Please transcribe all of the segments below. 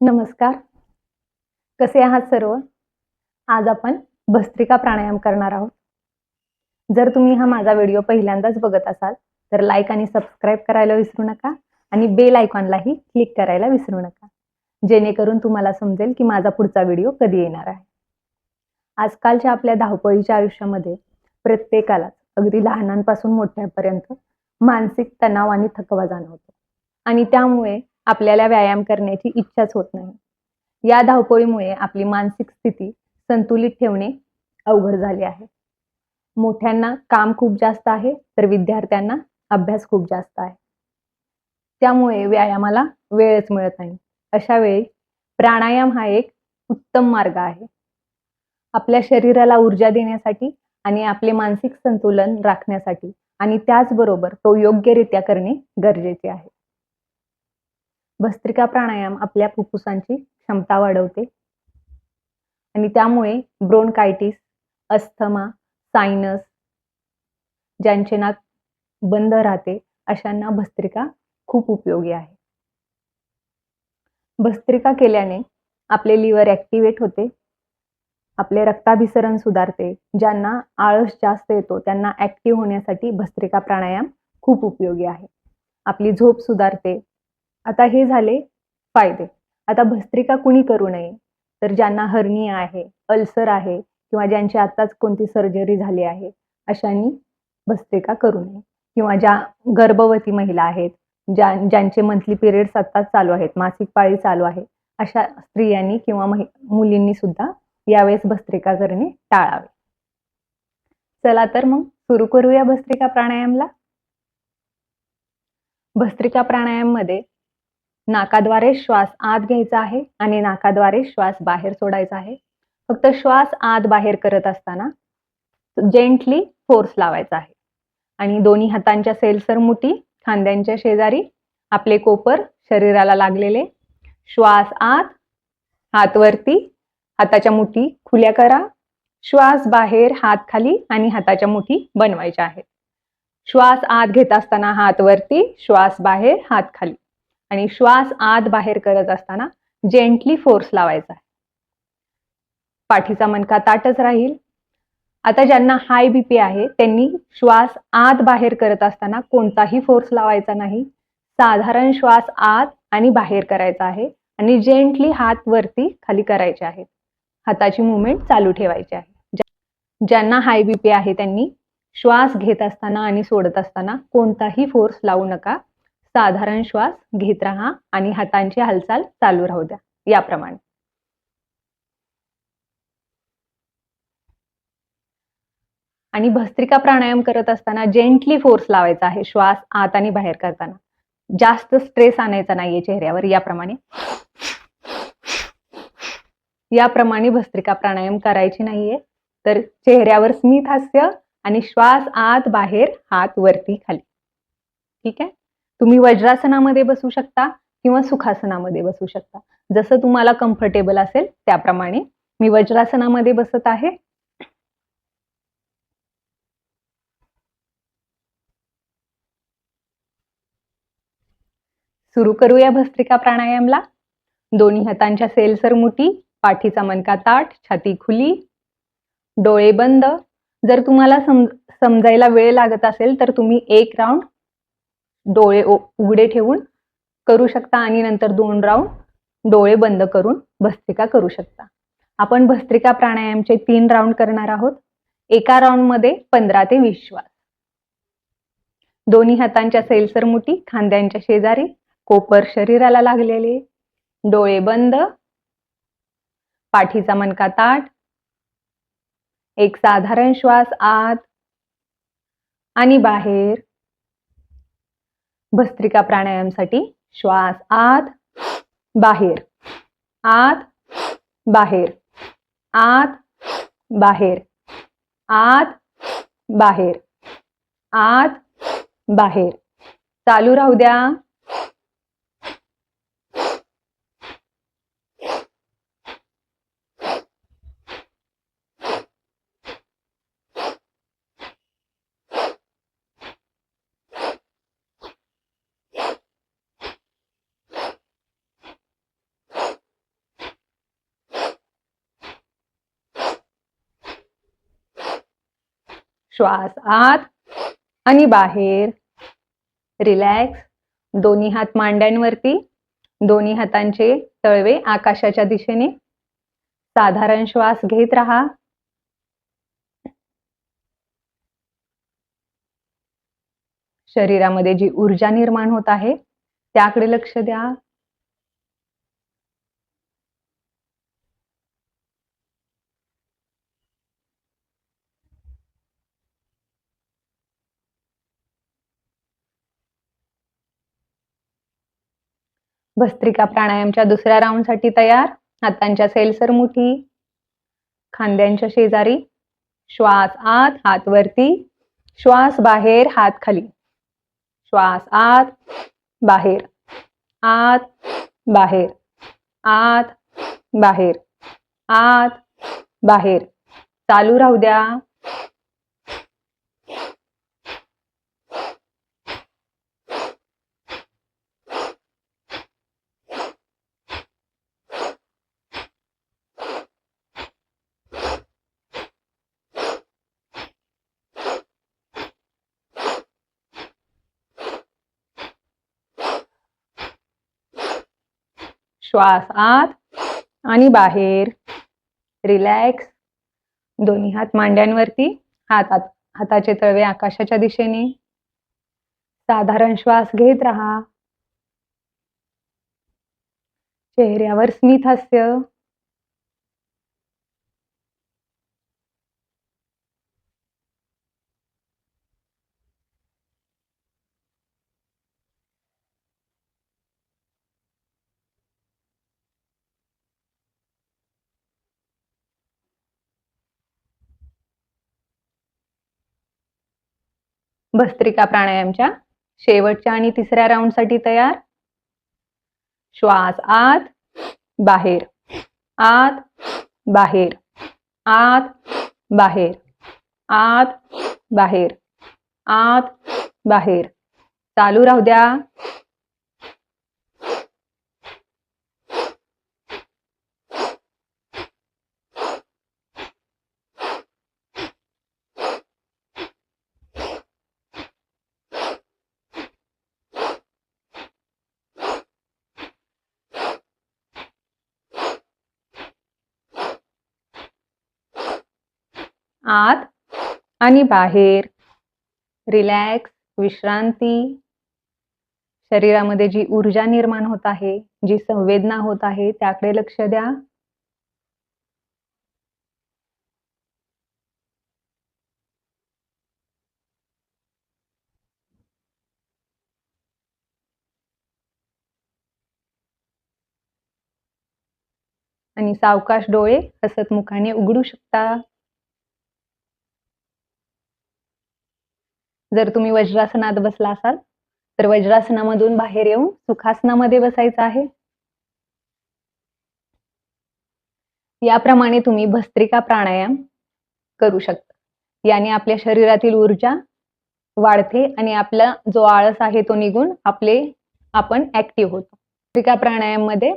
नमस्कार. कसे आहात सर्व? आज आपण भस्त्रिका प्राणायाम करणार आहोत. जर तुम्ही हा माझा व्हिडिओ पहिल्यांदाच बघत असाल तर लाईक आणि सबस्क्राईब करायला विसरू नका आणि बेल आयकॉनलाही क्लिक करायला विसरू नका. जेणेकरून तुम्हाला समजेल की माझा पुढचा व्हिडिओ कधी येणार आहे. आजकालच्या आपल्या धावपळीच्या आयुष्यामध्ये प्रत्येकालाच अगदी लहानांपासून मोठ्यापर्यंत मानसिक तणाव आणि थकवा जाणवतो. आणि त्यामुळे आपल्याला व्यायाम करण्याची इच्छाच होत नाही. या धावपळीमुळे आपली मानसिक स्थिती संतुलित ठेवणे अवघड झाले आहे. मोठ्यांना काम खूप जास्त आहे तर विद्यार्थ्यांना अभ्यास खूप जास्त आहे. त्यामुळे व्यायामाला वेळच मिळत नाही. अशा वेळी प्राणायाम हा एक उत्तम मार्ग आहे. आपल्या शरीराला ऊर्जा देण्यासाठी आणि आपले मानसिक संतुलन राखण्यासाठी आणि त्याचबरोबर तो योग्यरित्या करणे गरजेचे आहे. भस्त्रिका प्राणायाम आपल्या फुफ्फुसांची क्षमता वाढवते. आणि त्यामुळे ब्रोनकायटिस अस्थमा सायनस ज्यांचे नाक बंद राहते अशांना भस्त्रिका खूप उपयोगी आहे. भस्त्रिका केल्याने आपले लिव्हर ॲक्टिवेट होते. आपले रक्ताभिसरण सुधारते ज्यांना आळस जास्त येतो त्यांना ॲक्टिव्ह होण्यासाठी भस्त्रिका प्राणायाम खूप उपयोगी आहे. आपली झोप सुधारते आता हे झाले फायदे. आता भस्त्रिका कुणी करू नये? तर ज्यांना हर्निया आहे अल्सर आहे किंवा ज्यांची आत्ताच कोणती सर्जरी झाली आहे अशांनी भस्त्रिका करू नये. किंवा ज्या गर्भवती महिला आहेत ज्या ज्यांचे मंथली पिरियड्स आत्ताच चालू आहेत मासिक पाळी चालू आहे अशा स्त्रियांनी किंवा मुलींनी सुद्धा यावेळेस भस्त्रिका करणे टाळावे. चला तर मग सुरू करूया भस्त्रिका प्राणायामला? भस्त्रिका प्राणायाममध्ये नाकाद्वारे श्वास आत घ्यायचा आहे आणि नाकाद्वारे श्वास बाहेर सोडायचा आहे. फक्त श्वास आत बाहेर करत असताना जेंटली फोर्स लावायचा आहे. आणि दोन्ही हातांच्या सेलसर मुठी खांद्यांच्या शेजारी आपले कोपर शरीराला लागलेले. श्वास आत हात वरती हाताच्या मुठी खुल्या करा. श्वास बाहेर हात खाली आणि हाताच्या मुठी बनवायच्या आहेत. श्वास आत घेत असताना हात वरती श्वास बाहेर हात खाली. आणि श्वास आत बाहेर करत असताना जेंटली फोर्स लावायचा आहे. पाठीचा मनका ताटच राहील. आता ज्यांना हाय बीपी आहे त्यांनी श्वास आत बाहेर करत असताना कोणताही फोर्स लावायचा नाही. साधारण श्वास आत आणि बाहेर करायचा आहे आणि जेंटली हात वरती खाली करायचे आहेत. हाताची मुवमेंट चालू ठेवायची आहे. ज्यांना हाय बीपी आहे त्यांनी श्वास घेत असताना आणि सोडत असताना कोणताही फोर्स लावू नका. साधारण श्वास घेत राहा आणि हातांची हालचाल चालू राहू द्या. याप्रमाणे. आणि भस्त्रिका प्राणायाम करत असताना जेंटली फोर्स लावायचा आहे. श्वास आत आणि बाहेर करताना. जास्त स्ट्रेस आणायचा नाहीये चेहऱ्यावर. याप्रमाणे. याप्रमाणे भस्त्रिका प्राणायाम करायची नाहीये. तर चेहऱ्यावर स्मित हास्य आणि श्वास आत बाहेर हात वरती खाली. ठीक आहे? तुम्ही वज्रासनामध्ये बसू शकता किंवा सुखासनामध्ये बसू शकता. जसं तुम्हाला कम्फर्टेबल असेल त्याप्रमाणे मी वज्रासनामध्ये बसत आहे. सुरू करूया भस्त्रिका प्राणायामला. दोन्ही हातांच्या सेलसर मुठी पाठीचा मनका ताट छाती खुली. डोळे बंद. जर तुम्हाला समजायला वेळ लागत असेल तर तुम्ही एक राऊंड डोळे उघडे ठेवून करू शकता आणि नंतर दोन राऊंड डोळे बंद करून भस्त्रिका करू शकता. आपण भस्त्रिका प्राणायामचे तीन राऊंड करणार आहोत. एका राऊंडमध्ये पंधरा ते वीस श्वास. दोन्ही हातांच्या सेलसर मुठी खांद्यांच्या शेजारी कोपर शरीराला लागलेले. डोळे बंद. पाठीचा मनका ताट एक साधारण श्वास आत. आणि बाहेर. भस्त्रिका प्राणायामसाठी श्वास आत बाहेर. आत बाहेर. आत बाहेर. आत बाहेर. आत बाहेर. चालू राहू द्या. श्वास आत आणि बाहेर. रिलॅक्स दोन्ही हात मांड्यांवरती. दोन्ही हातांचे तळवे आकाशाच्या दिशेने. साधारण श्वास घेत राहा. शरीरामध्ये जी ऊर्जा निर्माण होत आहे त्याकडे लक्ष द्या. भस्त्रिका प्राणायामच्या दुसऱ्या राऊंडसाठी तयार. हातांच्या सेलसर मुठी. खांद्यांच्या शेजारी. श्वास आत हात वरती. श्वास बाहेर हात खाली. श्वास आत बाहेर. आत बाहेर. आत बाहेर. आत बाहेर. चालू राहू द्या. श्वास आत आणि बाहेर. रिलॅक्स दोन्ही हात मांड्यांवरती हात हाताचे तळवे आकाशाच्या दिशेने. साधारण श्वास घेत राहा. चेहऱ्यावर स्मित हास्य. भस्त्रिका प्राणायामच्या शेवटच्या आणि तिसऱ्या राऊंडसाठी तयार. श्वास आत बाहेर. आत बाहेर. आत बाहेर. आत बाहेर. आत बाहेर. चालू राहू द्या. आत आणि बाहेर. रिलॅक्स विश्रांती. शरीरामध्ये जी ऊर्जा निर्माण होत आहे जी संवेदना होत आहे त्याकडे लक्ष द्या. आणि सावकाश डोळे हसत मुखाने उघडू शकता. जर तुम्ही वज्रासनात बसला असाल तर वज्रासनामधून बाहेर येऊन सुखासनामध्ये बसायचं आहे. याप्रमाणे तुम्ही भस्त्रिका प्राणायाम करू शकता. याने आपल्या शरीरातील ऊर्जा वाढते आणि आपला जो आळस आहे तो निघून आपले आपण ऍक्टिव्ह होतो. भस्त्रिका प्राणायाममध्ये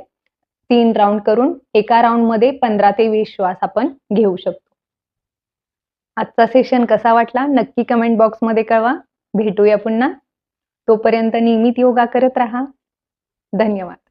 तीन राऊंड करून एका राऊंडमध्ये पंधरा ते वीस श्वास आपण घेऊ शकतो. आजचा सेशन कसा वाटला? नक्की कमेंट बॉक्समध्ये कळवा. भेटूया पुन्हा. तोपर्यंत नियमित योगा करत राहा. धन्यवाद.